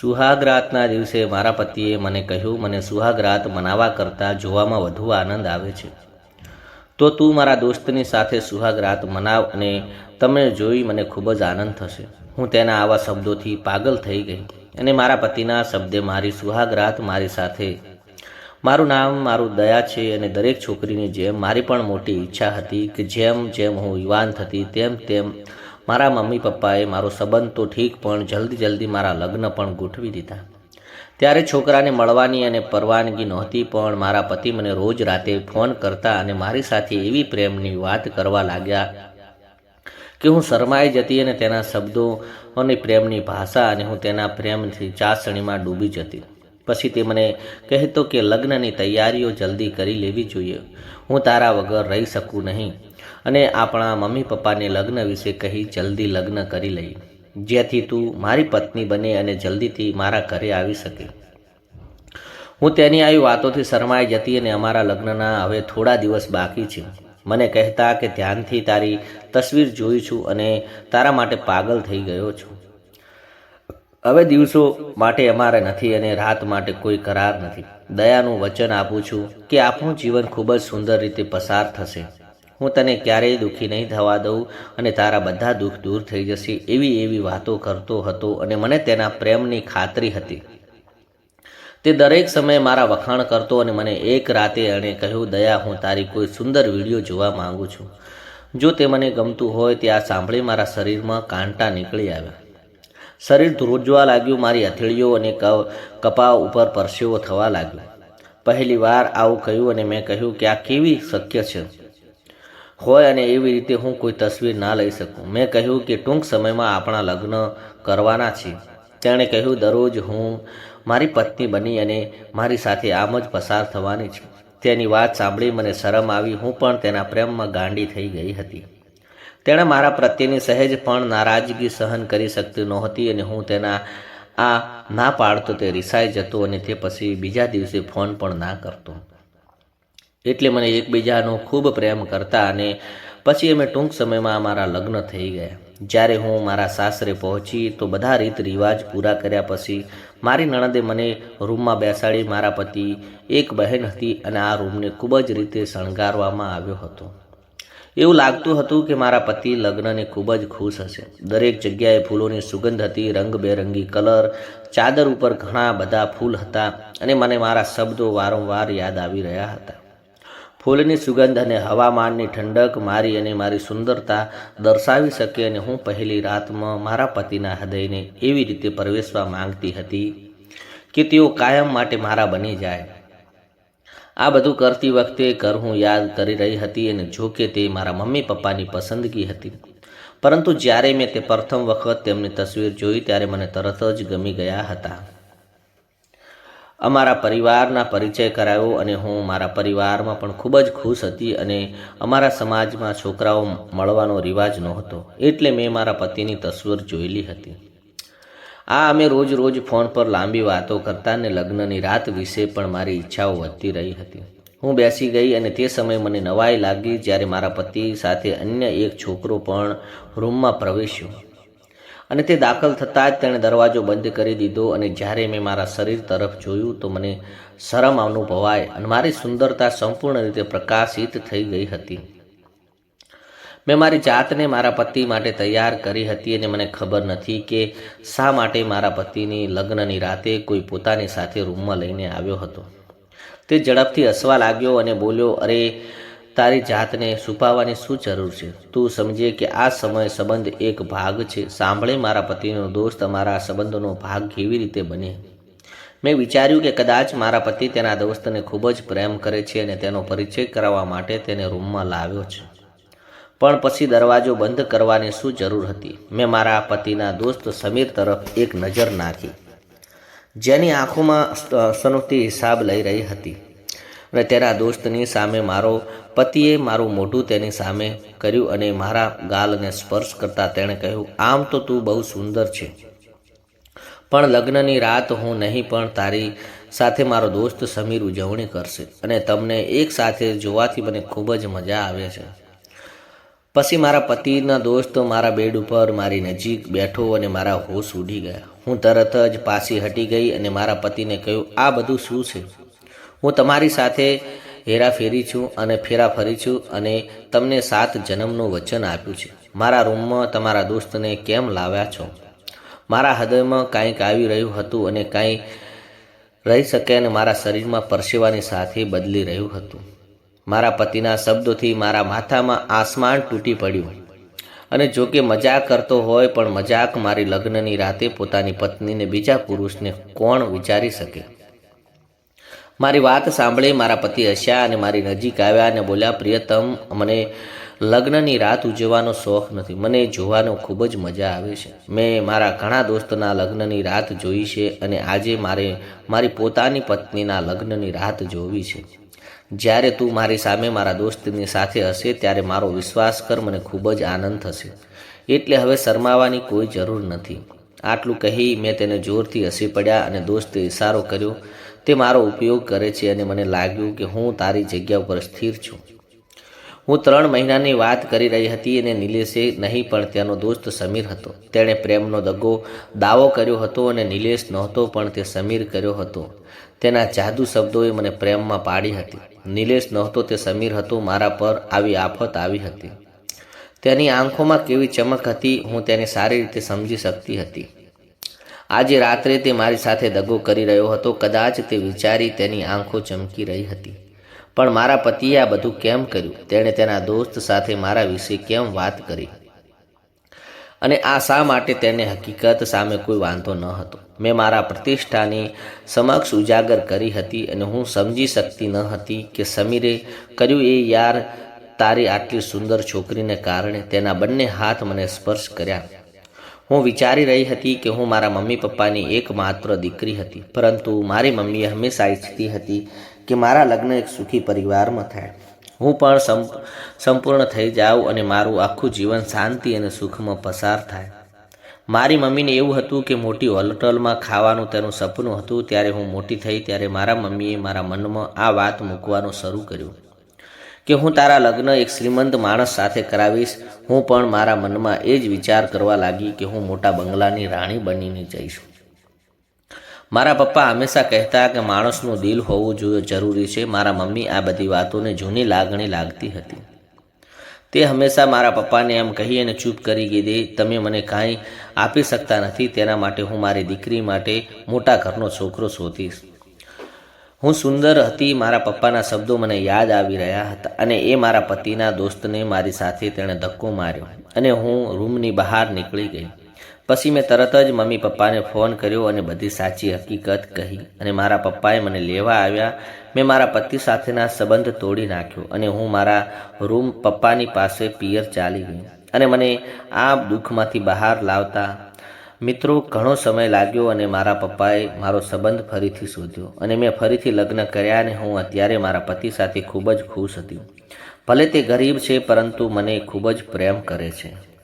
સુહાગરાતના દિવસે મારા પતિએ મને કહ્યું, મને સુહાગરાત મનાવવા કરતાં જોવામાં વધુ આનંદ આવે છે. તો તું મારા દોસ્તની સાથે સુહાગરાત મનાવ અને તમે જોઈ મને ખૂબ જ આનંદ થશે. હું તેના આવા શબ્દોથી પાગલ થઈ ગઈ અને મારા પતિના શબ્દે મારી સુહાગરાત મારી સાથે. મારું નામ, મારું દયા છે અને દરેક છોકરીની જેમ મારી પણ મોટી ઈચ્છા હતી કે જેમ જેમ હું યુવાન થતી તેમ તેમ મારા મમ્મી પપ્પાએ મારો સંબંધ તો ઠીક, પણ જલ્દી જલ્દી મારા લગ્ન પણ ગોઠવી દીધા. ત્યારે છોકરાને મળવાની અને પરવાનગી નહોતી, પણ મારા પતિ મને રોજ રાતે ફોન કરતા અને મારી સાથે એવી પ્રેમની વાત કરવા લાગ્યા કે હું શરમાઈ જતી અને તેના શબ્દો અને પ્રેમની ભાષા અને હું તેના પ્રેમથી ચાસણીમાં ડૂબી જતી. પછી તે મને કહેતો કે લગ્નની તૈયારીઓ જલ્દી કરી લેવી જોઈએ. હું તારા વગર રહી શકું નહીં. અને આપણા મમ્મી પપ્પાને લગ્ન વિશે કહી જલ્દી લગ્ન કરી લઈ. જેથી તું મારી પત્ની બને અને જલ્દીથી મારા ઘરે આવી શકે. હું તેની આવી વાતોથી શરમાઈ જતી અને અમારા લગ્નના હવે થોડા દિવસ બાકી છે. મને કહેતા કે ધ્યાનથી તારી તસવીર જોઈ છું અને તારા માટે પાગલ થઈ ગયો છું. હવે દિવસો માટે અમારે નથી અને રાત માટે કોઈ કરાર નથી. દયાનું વચન આપું છું કે આપણું જીવન ખૂબ જ સુંદર રીતે પસાર થશે. હું તને ક્યારેય દુઃખી નહીં થવા દઉં અને તારા બધા દુઃખ દૂર થઈ જશે એવી એવી વાતો કરતો હતો અને મને તેના પ્રેમની ખાતરી હતી. તે દરેક સમયે મારા વખાણ કરતો અને મને એક રાતે એણે કહ્યું, દયા, હું તારી કોઈ સુંદર વીડિયો જોવા માંગુ છું. જો તે મને ગમતું હોય, તે આ સાંભળી મારા શરીરમાં કાંટા નીકળી આવ્યા. શરીર ધ્રુજવા લાગ્યું, મારી હથેળીઓ અને કપા ઉપર પરસેવો થવા લાગ્યો. પહેલી વાર આવું કહ્યું અને મેં કહ્યું કે આ કેવી શક્ય છે? હોય અને એવી રીતે હું કોઈ તસવીર ના લઈ શકું. મેં કહ્યું કે ટૂંક સમયમાં આપણા લગ્ન કરવાના છે. તેણે કહ્યું, દરરોજ હું મારી પત્ની બની અને મારી સાથે આમ જ પસાર થવાની છે. તેની વાત સાંભળી મને શરમ આવી. હું પણ તેના પ્રેમમાં ગાંડી થઈ ગઈ હતી. તેણે મારા પ્રત્યેની સહેજ પણ નારાજગી સહન કરી શકતી નહોતી અને હું તેના આ ના પાડતો તે રિસાઈ જતો અને તે પછી બીજા દિવસે ફોન પણ ના કરતો. એટલે મને એકબીજાનો ખૂબ પ્રેમ કરતા અને પછી અમે ટૂંક સમયમાં અમારા લગ્ન થઈ ગયા. જ્યારે હું મારા સાસરે પહોંચી તો બધા રીત રિવાજ પૂરા કર્યા પછી મારી નણંદે મને રૂમમાં બેસાડી મારા પતિ, એક બહેન હતી અને આ રૂમને ખૂબ જ રીતે શણગારવામાં આવ્યો હતો. એવું લાગતું હતું કે મારા પતિ લગ્નને ખૂબ જ ખુશ હશે. દરેક જગ્યાએ ફૂલોની સુગંધ હતી, રંગબેરંગી કલર, ચાદર ઉપર ઘણા બધા ફૂલ હતા અને મને મારા શબ્દો વારંવાર યાદ આવી રહ્યા હતા. ફૂલની સુગંધ અને હવામાનની ઠંડક મારી અને મારી સુંદરતા દર્શાવી શકે અને હું પહેલી રાતમાં મારા પતિના હૃદયને એવી રીતે પ્રવેશવા માંગતી હતી કે તેઓ કાયમ માટે મારા બની જાય. આ બધું કરતી વખતે ઘર હું યાદ કરી રહી હતી અને જો કે તે મારા મમ્મી પપ્પાની પસંદગી હતી. પરંતુ જ્યારે મેં તે પ્રથમ વખત તેમની તસવીર જોઈ ત્યારે મને તરત જ ગમી ગયા હતા. અમારા પરિવારના પરિચય કરાયો અને હું મારા પરિવારમાં પણ ખૂબ જ ખુશ હતી અને અમારા સમાજમાં છોકરાઓ મળવાનો રિવાજ નહોતો. એટલે મેં મારા પતિની તસવીર જોયેલી હતી. આ અમે રોજ રોજ ફોન પર લાંબી વાતો કરતા અને લગ્નની રાત વિશે પણ મારી ઈચ્છાઓ વધતી રહી હતી. હું બેસી ગઈ અને તે સમયે મને નવાઈ લાગી જ્યારે મારા પતિ સાથે અન્ય એક છોકરો પણ રૂમમાં પ્રવેશ્યો. અને તે દાખલ થતાં જ તેણે દરવાજો બંધ કરી દીધો અને જ્યારે મેં મારા શરીર તરફ જોયું તો મને શરમ અનુભવાય અને મારી સુંદરતા સંપૂર્ણ રીતે પ્રકાશિત થઈ ગઈ હતી. મેં મારી જાતને મારા પતિ માટે તૈયાર કરી હતી અને મને ખબર નથી કે શા માટે મારા પતિની લગ્નની રાતે કોઈ પોતાની સાથે રૂમમાં લઈને આવ્યો હતો. તે ઝડપથી હસવા લાગ્યો અને બોલ્યો, અરે, તારી જાતને છુપાવવાની શું જરૂર છે? તું સમજે કે આ સમય સંબંધ એક ભાગ છે. સાંભળે, મારા પતિનો દોસ્ત અમારા સંબંધનો ભાગ કેવી રીતે બને? મેં વિચાર્યું કે કદાચ મારા પતિ તેના દોસ્તને ખૂબ જ પ્રેમ કરે છે અને તેનો પરિચય કરાવવા માટે તેને રૂમમાં લાવ્યો છે. પણ પછી દરવાજો બંધ કરવાની શું જરૂર હતી? મેં મારા પતિના દોસ્ત સમીર તરફ એક નજર નાખી. જેની આંખોમાં સનુતિ હિસાબ લઈ રહી હતી. અને તેના દોસ્તની સામે મારો, પતિએ મારું મોઢું તેની સામે કર્યું અને મારા ગાલને સ્પર્શ કરતાં તેણે કહ્યું, આમ તો તું બહુ સુંદર છે. પણ લગ્નની રાત હું નહીં, પણ તારી સાથે મારો દોસ્ત સમીર ઉજવણી કરશે. અને તમને એક સાથે જોવાથી મને ખૂબ જ મજા આવે છે. પછી મારા પતિના દોસ્ત મારા બેડ ઉપર મારી નજીક બેઠો અને મારા હોશ ઉડી ગયા. હું તરત જ પાછી હટી ગઈ અને મારા પતિને કહ્યું, આ બધું શું છે? હું તમારી સાથે હેરાફેરી છું અને ફેરાફરી છું અને તમને સાત જન્મનું વચન આપ્યું છે. મારા રૂમમાં તમારા દોસ્તને કેમ લાવ્યા છો? મારા હૃદયમાં કાંઈક આવી રહ્યું હતું અને કાંઈ રહી શકે અને મારા શરીરમાં પરસેવાની સાથે બદલી રહ્યું હતું. મારા પતિના શબ્દોથી મારા માથામાં આસમાન તૂટી પડ્યું. અને જો કે મજાક કરતો હોય પણ મજાક મારી લગ્નની રાતે પોતાની પત્નીને બીજા પુરુષને કોણ વિચારી શકે? મારી વાત સાંભળી મારા પતિ હસ્યા અને મારી નજીક આવ્યા અને બોલ્યા, પ્રિયતમ, મને લગ્નની રાત ઉજવવાનો શોખ નથી. મને જોવાનો ખૂબ જ મજા આવે છે. મેં મારા ઘણા દોસ્તના લગ્નની રાત જોઈ છે અને આજે મારે મારી પોતાની પત્નીના લગ્નની રાત જોવી છે. જ્યારે તું મારી સામે મારા દોસ્તની સાથે હશે, ત્યારે મારો વિશ્વાસ કર, મને ખૂબ જ આનંદ થશે. એટલે હવે શરમાવાની કોઈ જરૂર નથી. આટલું કહી મેં તેને જોરથી હસી પડ્યા અને દોસ્તે ઇશારો કર્યો. તે મારો ઉપયોગ કરે છે અને મને લાગ્યું કે હું તારી જગ્યા ઉપર સ્થિર છું. હું ત્રણ મહિનાની વાત કરી રહી હતી અને નિલેશે નહીં, પણ તેનો દોસ્ત સમીર હતો. તેણે પ્રેમનો દગો દાવો કર્યો હતો અને નિલેશ નહોતો, પણ તે સમીર કર્યો હતો. તેના જાદુ શબ્દોએ મને પ્રેમમાં પાડી હતી. નિલેશ નહોતો તે સમીર હતો મારા પર આવી આફત આવી હતી. તેની આંખોમાં કેવી ચમક હતી હું તેને સારી રીતે સમજી શકતી હતી. આજે રાત્રે તે મારી સાથે દગો કરી રહ્યો હતો, કદાચ તે વિચારી તેની આંખો ચમકી રહી હતી. પણ મારા પતિએ આ બધું કેમ કર્યું? તેણે તેના દોસ્ત સાથે મારા વિશે કેમ વાત કરી? અને આ શા માટે તેને હકીકત સામે કોઈ વાંધો ન હતો? મેં મારા પ્રતિષ્ઠાની સમક્ષ ઉજાગર કરી હતી અને હું સમજી શકતી ન હતી કે સમીરે કર્યું એ, યાર, તારી આટલી સુંદર છોકરીને કારણે તેના બંને હાથ મને સ્પર્શ કર્યા. હું વિચારી રહી હતી કે હું મારા મમ્મી પપ્પાની એકમાત્ર દીકરી હતી, પરંતુ મારી મમ્મીએ હંમેશા ઈચ્છતી હતી કે મારા લગ્ન એક સુખી પરિવારમાં થાય. હું પણ સંપૂર્ણ થઈ જાઉં અને મારું આખું જીવન શાંતિ અને સુખમાં પસાર થાય. મારી મમ્મીને એવું હતું કે મોટી હોટલમાં ખાવાનું તેનું સપનું હતું, ત્યારે હું મોટી થઈ, ત્યારે મારા મમ્મીએ મારા મનમાં આ વાત મૂકવાનું શરૂ કર્યું. કે હું તારા લગ્ન એક શ્રીમંત માણસ સાથે કરાવીશ, હું પણ મારા મનમાં એ જ વિચાર કરવા લાગી કે હું મોટા બંગલાની રાણી બનીને જઈશ. મારા પપ્પા હંમેશા કહેતા કે માણસનું દિલ હોવું જોઈએ, જરૂરી છે. મારા મમ્મી આ બધી વાતોને જૂની લાગણી લાગતી હતી. તે હંમેશા મારા પપ્પાને એમ કહી અને ચૂપ કરી દીધી તમે મને કાંઈ આપી શકતા નથી. તેના માટે હું મારી દીકરી માટે મોટા ઘરનો છોકરો શોધીશ. હું સુંદર હતી. મારા પપ્પાના શબ્દો મને યાદ આવી રહ્યા હતા અને એ મારા પતિના દોસ્તને મારી સાથે તેણે ધક્કો માર્યો અને હું રૂમની બહાર નીકળી ગઈ. પછી મેં તરત જ મમ્મી પપ્પાને ફોન કર્યો અને બધી સાચી હકીકત કહી અને મારા પપ્પાએ મને લેવા આવ્યા. મેં મારા પતિ સાથેના સંબંધ તોડી નાખ્યો અને હું મારા રૂમ પપ્પાની પાસે પિયર ચાલી ગઈ અને મને આ દુઃખમાંથી બહાર લાવતા. મિત્રો, ઘણો સમય લાગ્યો અને મારા પપ્પાએ મારો સંબંધ ફરીથી શોધ્યો અને મેં ફરીથી લગ્ન કર્યા અને હું અત્યારે મારા પતિ સાથે ખૂબ જ ખુશ હતી. ભલે તે ગરીબ છે, પરંતુ મને ખૂબ જ પ્રેમ કરે છે.